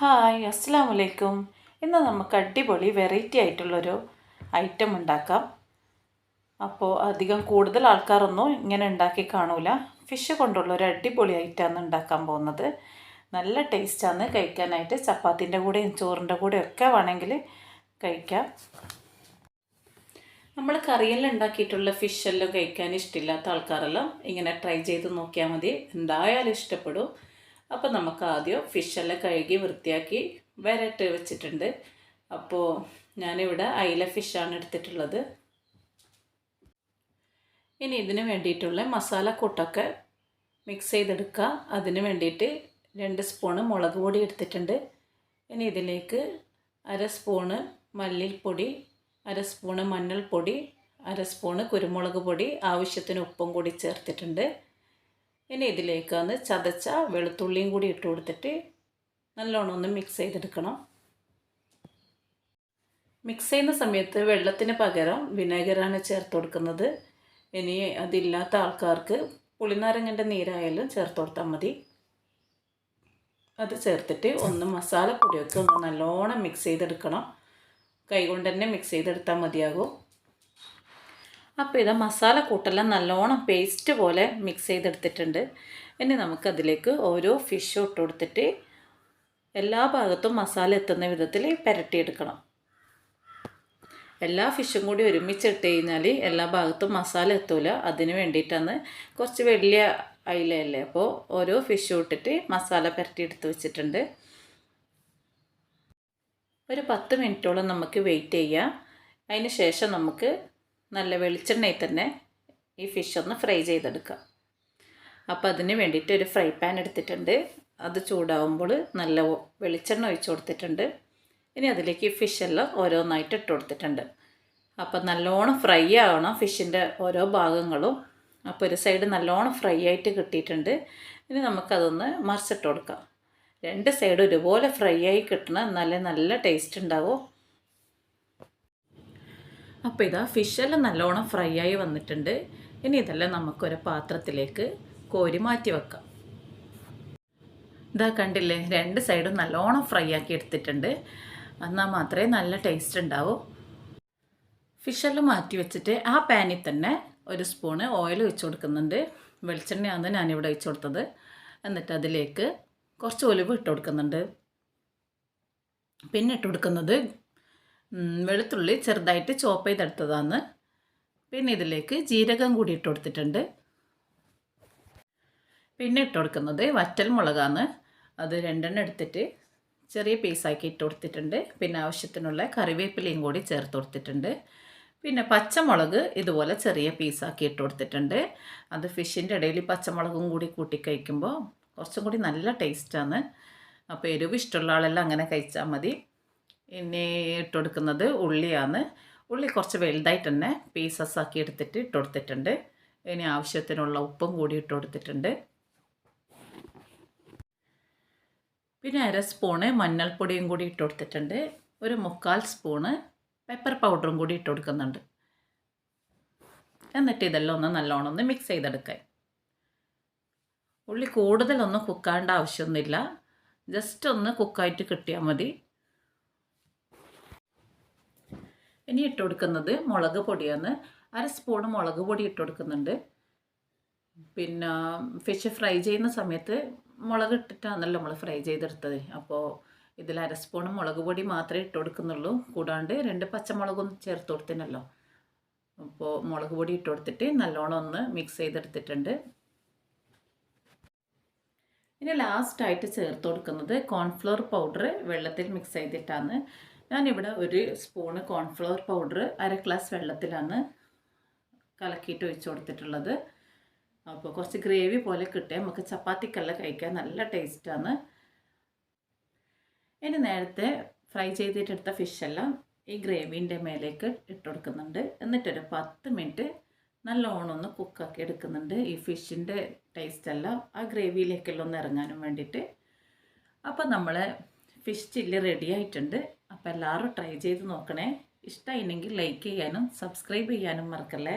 Hi അസ്സാം വലൈക്കും ഇന്ന് നമുക്ക് അടിപൊളി വെറൈറ്റി ആയിട്ടുള്ളൊരു ഐറ്റം ഉണ്ടാക്കാം. അപ്പോൾ അധികം കൂടുതൽ ആൾക്കാരൊന്നും ഇങ്ങനെ ഉണ്ടാക്കി കാണൂല. ഫിഷ് കൊണ്ടുള്ളൊരു അടിപൊളി ഐറ്റമാണ് ഉണ്ടാക്കാൻ പോകുന്നത്. നല്ല ടേസ്റ്റാണ് കഴിക്കാനായിട്ട് ചപ്പാത്തിന്റെ കൂടെയും ചോറിന്റെ കൂടെയും ഒക്കെ വേണമെങ്കിൽ കഴിക്കാം. നമ്മൾ കറിയെല്ലാം ഉണ്ടാക്കിയിട്ടുള്ള ഫിഷെല്ലാം കഴിക്കാൻ ഇഷ്ടമില്ലാത്ത ആൾക്കാരെല്ലാം ഇങ്ങനെ ട്രൈ ചെയ്ത് നോക്കിയാൽ മതി. എന്തായാലും ഇഷ്ടപ്പെടും. അപ്പോൾ നമുക്ക് ആദ്യം ഫിഷെല്ലാം കഴുകി വൃത്തിയാക്കി വരട്ട് വെച്ചിട്ടുണ്ട്. അപ്പോൾ ഞാനിവിടെ അയില ഫിഷാണ് എടുത്തിട്ടുള്ളത്. ഇനി ഇതിന് വേണ്ടിയിട്ടുള്ള മസാല കൂട്ടൊക്കെ മിക്സ് ചെയ്തെടുക്കുക. അതിന് വേണ്ടിയിട്ട് രണ്ട് സ്പൂണ് മുളക് പൊടി എടുത്തിട്ടുണ്ട്. ഇനി ഇതിലേക്ക് അര സ്പൂണ് മല്ലിപ്പൊടി അര സ്പൂണ് മഞ്ഞൾപ്പൊടി അര സ്പൂണ് കുരുമുളക് പൊടി ആവശ്യത്തിന് ഉപ്പും കൂടി ചേർത്തിട്ടുണ്ട്. ഇനി ഇതിലേക്ക് ഒന്ന് ചതച്ച വെളുത്തുള്ളിയും കൂടി ഇട്ട് കൊടുത്തിട്ട് നല്ലോണം ഒന്ന് മിക്സ് ചെയ്തെടുക്കണം. മിക്സ് ചെയ്യുന്ന സമയത്ത് വെള്ളത്തിന് പകരം വിനാഗിറാണ് ചേർത്ത് കൊടുക്കുന്നത്. ഇനി അതില്ലാത്ത ആൾക്കാർക്ക് പുളിനാരങ്ങന്റെ നീരായാലും ചേർത്ത് കൊടുത്താൽ മതി. അത് ചേർത്തിട്ട് ഒന്ന് മസാല മസാലപ്പൊടിയൊക്കെ ഒന്ന് നല്ലോണം മിക്സ് ചെയ്തെടുക്കണം. കൈകൊണ്ട് തന്നെ മിക്സ് ചെയ്തെടുത്താൽ മതിയാകും. അപ്പോൾ ഇത് മസാല കൂട്ടെല്ലാം നല്ലോണം പേസ്റ്റ് പോലെ മിക്സ് ചെയ്തെടുത്തിട്ടുണ്ട്. ഇനി നമുക്കതിലേക്ക് ഓരോ ഫിഷും ഇട്ട് കൊടുത്തിട്ട് എല്ലാ ഭാഗത്തും മസാല എത്തുന്ന വിധത്തിൽ പുരട്ടിയെടുക്കണം. എല്ലാ ഫിഷും കൂടി ഒരുമിച്ചിട്ട് കഴിഞ്ഞാൽ എല്ലാ ഭാഗത്തും മസാല എത്തൂല. അതിന് വേണ്ടിയിട്ടാണ് കുറച്ച് വലിയ അയിലയല്ലേ? അപ്പോൾ ഓരോ ഫിഷും ഇട്ടിട്ട് മസാല പുരട്ടി എടുത്ത് വെച്ചിട്ടുണ്ട്. ഒരു പത്ത് മിനിറ്റോളം നമുക്ക് വെയിറ്റ് ചെയ്യാം. അതിന് ശേഷം നമുക്ക് നല്ല വെളിച്ചെണ്ണയിൽ തന്നെ ഈ ഫിഷ് ഒന്ന് ഫ്രൈ ചെയ്തെടുക്കുക. അപ്പോൾ അതിന് വേണ്ടിയിട്ട് ഒരു ഫ്രൈ പാൻ എടുത്തിട്ടുണ്ട്. അത് ചൂടാവുമ്പോൾ നല്ല വെളിച്ചെണ്ണ ഒഴിച്ച് കൊടുത്തിട്ടുണ്ട്. ഇനി അതിലേക്ക് ഫിഷെല്ലാം ഓരോന്നായിട്ട് ഇട്ട് കൊടുത്തിട്ടുണ്ട്. അപ്പോൾ നല്ലോണം ഫ്രൈ ആവണം ഫിഷിന്റെ ഓരോ ഭാഗങ്ങളും. അപ്പോൾ ഒരു സൈഡ് നല്ലോണം ഫ്രൈ ആയിട്ട് കിട്ടിയിട്ടുണ്ട്. ഇനി നമുക്കതൊന്ന് മറിച്ചിട്ട് കൊടുക്കാം. രണ്ട് സൈഡ് ഒരുപോലെ ഫ്രൈ ആയി കിട്ടണം. എന്നാലേ നല്ല ടേസ്റ്റ് ഉണ്ടാവും. അപ്പോൾ ഇതാ ഫിഷെല്ലാം നല്ലോണം ഫ്രൈ ആയി വന്നിട്ടുണ്ട്. ഇനി ഇതെല്ലാം നമുക്കൊരു പാത്രത്തിലേക്ക് കോരി മാറ്റി വെക്കാം. ഇതാ കണ്ടില്ലേ രണ്ട് സൈഡും നല്ലോണം ഫ്രൈ ആക്കി എടുത്തിട്ടുണ്ട്. എന്നാൽ മാത്രമേ നല്ല ടേസ്റ്റ് ഉണ്ടാവൂ. ഫിഷെല്ലാം മാറ്റി വെച്ചിട്ട് ആ പാനിൽ തന്നെ ഒരു സ്പൂണ് ഓയിൽ വെച്ച് കൊടുക്കുന്നുണ്ട്. വെളിച്ചെണ്ണയാണ് ഞാനിവിടെ വെച്ച് കൊടുത്തത്. എന്നിട്ട് അതിലേക്ക് കുറച്ച് ഒലിവ് ഇട്ട് കൊടുക്കുന്നുണ്ട്. പിന്നെ ഇട്ട് കൊടുക്കുന്നത് വെളുത്തുള്ളി ചെറുതായിട്ട് ചോപ്പ് ചെയ്തെടുത്തതാണ്. പിന്നെ ഇതിലേക്ക് ജീരകം കൂടി ഇട്ട് കൊടുത്തിട്ടുണ്ട്. പിന്നെ ഇട്ട് കൊടുക്കുന്നത് വറ്റൽ മുളകാണ്. അത് രണ്ടെണ്ണം എടുത്തിട്ട് ചെറിയ പീസാക്കി ഇട്ട് കൊടുത്തിട്ടുണ്ട്. പിന്നെ ആവശ്യത്തിനുള്ള കറിവേപ്പിലയും കൂടി ചേർത്ത് കൊടുത്തിട്ടുണ്ട്. പിന്നെ പച്ചമുളക് ഇതുപോലെ ചെറിയ പീസാക്കി ഇട്ട് കൊടുത്തിട്ടുണ്ട്. അത് ഫിഷിന്റെ ഇടയിൽ പച്ചമുളകും കൂടി കൂട്ടി കഴിക്കുമ്പോൾ കുറച്ചും കൂടി നല്ല ടേസ്റ്റാണ് അപ്പോൾ എരിവ് ഇഷ്ടമുള്ള ആളെല്ലാം അങ്ങനെ കഴിച്ചാൽ മതി. ഇനി ഇട്ടുകൊടുക്കുന്നത് ഉള്ളിയാണ്. ഉള്ളി കുറച്ച് വലുതായിട്ട് തന്നെ പീസസ് ആക്കി എടുത്തിട്ട് ഇട്ടുകൊടുത്തിട്ടുണ്ട്. ഇനി ആവശ്യത്തിനുള്ള ഉപ്പും കൂടി ഇട്ട് കൊടുത്തിട്ടുണ്ട് പിന്നെ അര സ്പൂണ് മഞ്ഞൾപ്പൊടിയും കൂടി ഇട്ട് കൊടുത്തിട്ടുണ്ട് ഒരു മുക്കാൽ സ്പൂണ് പെപ്പർ പൗഡറും കൂടി ഇട്ട് കൊടുക്കുന്നുണ്ട് എന്നിട്ട് ഇതെല്ലാം ഒന്ന് നല്ലോണം ഒന്ന് മിക്സ് ചെയ്തെടുക്കാൻ ഉള്ളി കൂടുതലൊന്നും കുക്കാണ്ട ആവശ്യമൊന്നുമില്ല. ജസ്റ്റ് ഒന്ന് കുക്കായിട്ട് കിട്ടിയാൽ മതി. ഇനി ഇട്ട് കൊടുക്കുന്നത് മുളക് പൊടിയാണ്. അര സ്പൂണ് മുളക് പൊടി ഇട്ട് കൊടുക്കുന്നുണ്ട്. പിന്നെ ഫിഷ് ഫ്രൈ ചെയ്യുന്ന സമയത്ത് മുളക് ഇട്ടിട്ടാണല്ലോ നമ്മൾ ഫ്രൈ ചെയ്തെടുത്തത്. അപ്പോൾ ഇതിൽ അര സ്പൂണ് മുളക് പൊടി മാത്രമേ ഇട്ട് കൊടുക്കുന്നുള്ളൂ. കൂടാണ്ട് രണ്ട് പച്ചമുളകും ചേർത്ത് കൊടുത്തിനല്ലോ. അപ്പോൾ മുളക് പൊടി ഇട്ട് കൊടുത്തിട്ട് നല്ലോണം ഒന്ന് മിക്സ് ചെയ്തെടുത്തിട്ടുണ്ട്. ഇനി ലാസ്റ്റായിട്ട് ചേർത്ത് കൊടുക്കുന്നത് കോൺഫ്ലവർ പൗഡർ വെള്ളത്തിൽ മിക്സ് ചെയ്തിട്ടാണ്. ഞാനിവിടെ ഒരു സ്പൂണ് കോൺഫ്ലവർ പൗഡർ അര ഗ്ലാസ് വെള്ളത്തിലാണ് കലക്കിയിട്ട് ഒഴിച്ചു കൊടുത്തിട്ടുള്ളത്. അപ്പോൾ കുറച്ച് ഗ്രേവി പോലെ കിട്ടിയാൽ നമുക്ക് ചപ്പാത്തിക്കല്ല കഴിക്കാൻ നല്ല ടേസ്റ്റാണ്. ഇനി നേരത്തെ ഫ്രൈ ചെയ്തിട്ടെടുത്ത ഫിഷെല്ലാം ഈ ഗ്രേവീന്റെ മേലേക്ക് ഇട്ട് കൊടുക്കുന്നുണ്ട്. എന്നിട്ടൊരു പത്ത് മിനിറ്റ് നല്ലോണം ഒന്ന് കുക്കാക്കി എടുക്കുന്നുണ്ട്. ഈ ഫിഷിന്റെ ടേസ്റ്റെല്ലാം ആ ഗ്രേവിയിലേക്കെല്ലാം ഒന്ന് ഇറങ്ങാനും വേണ്ടിയിട്ട്. അപ്പോൾ നമ്മൾ ഫിഷ് ചില്ലി റെഡി ആയിട്ടുണ്ട്. അപ്പോൾ എല്ലാവരും ട്രൈ ചെയ്ത് നോക്കണേ. ഇഷ്ടമായില്ലെങ്കിൽ ലൈക്ക് ചെയ്യാനും സബ്സ്ക്രൈബ് ചെയ്യാനും മറക്കല്ലേ?